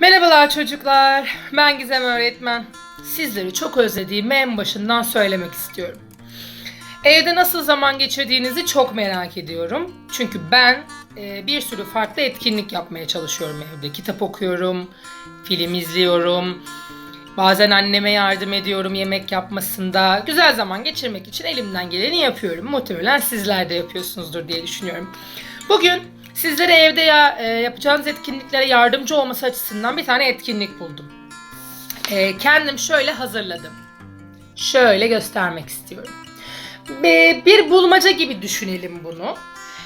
Merhabalar çocuklar. Ben Gizem öğretmen. Sizleri çok özlediğimi en başından söylemek istiyorum. Evde nasıl zaman geçirdiğinizi çok merak ediyorum. Çünkü ben e, bir sürü farklı etkinlik yapmaya çalışıyorum evde. Kitap okuyorum, film izliyorum. Bazen anneme yardım ediyorum yemek yapmasında. Güzel zaman geçirmek için elimden geleni yapıyorum. Muhtemelen sizler de yapıyorsunuzdur diye düşünüyorum. Bugün sizlere evde ya, e, yapacağınız etkinliklere yardımcı olması açısından bir tane etkinlik buldum. E, kendim şöyle hazırladım. Şöyle göstermek istiyorum. Bir, bir bulmaca gibi düşünelim bunu.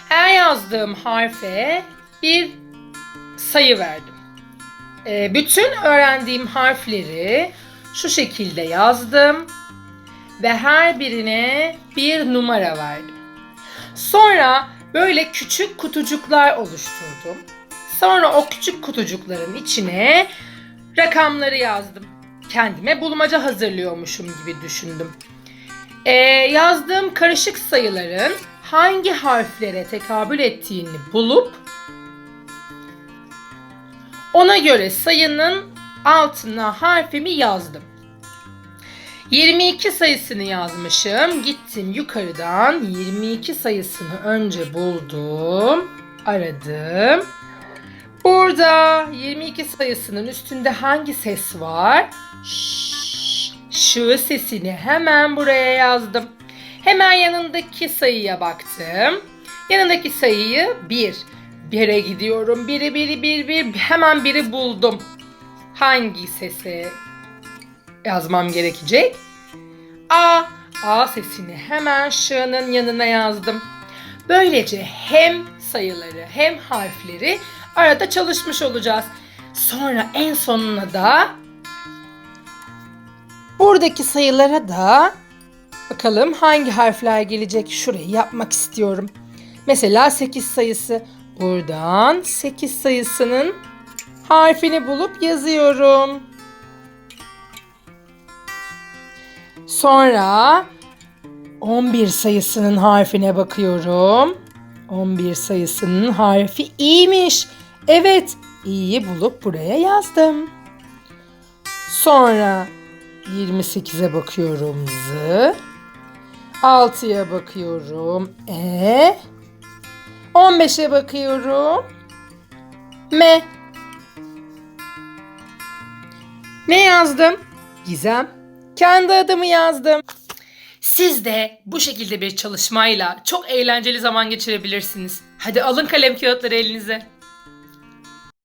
Her yazdığım harfe bir sayı verdim. E, bütün öğrendiğim harfleri şu şekilde yazdım ve her birine bir numara verdim. Sonra böyle küçük kutucuklar oluşturdum. Sonra o küçük kutucukların içine rakamları yazdım. Kendime bulmaca hazırlıyormuşum gibi düşündüm. Ee, yazdığım karışık sayıların hangi harflere tekabül ettiğini bulup ona göre sayının altına harfimi yazdım. 22 sayısını yazmışım. Gittim yukarıdan 22 sayısını önce buldum. Aradım. Burada 22 sayısının üstünde hangi ses var? Şı sesini hemen buraya yazdım. Hemen yanındaki sayıya baktım. Yanındaki sayıyı 1. 1'e gidiyorum. 1'i 1'i 1 1 hemen biri buldum. Hangi sese yazmam gerekecek? A. A sesini hemen şığının yanına yazdım. Böylece hem sayıları hem harfleri arada çalışmış olacağız. Sonra en sonuna da buradaki sayılara da bakalım hangi harfler gelecek şurayı yapmak istiyorum. Mesela 8 sayısı. Buradan 8 sayısının harfini bulup yazıyorum. Sonra 11 sayısının harfine bakıyorum. 11 sayısının harfi i'miş. Evet, i'yi bulup buraya yazdım. Sonra 28'e bakıyorum z. 6'ya bakıyorum e. 15'e bakıyorum m. Ne yazdım? Gizem. Kendi adımı yazdım. Siz de bu şekilde bir çalışmayla çok eğlenceli zaman geçirebilirsiniz. Hadi alın kalem kağıtları elinize.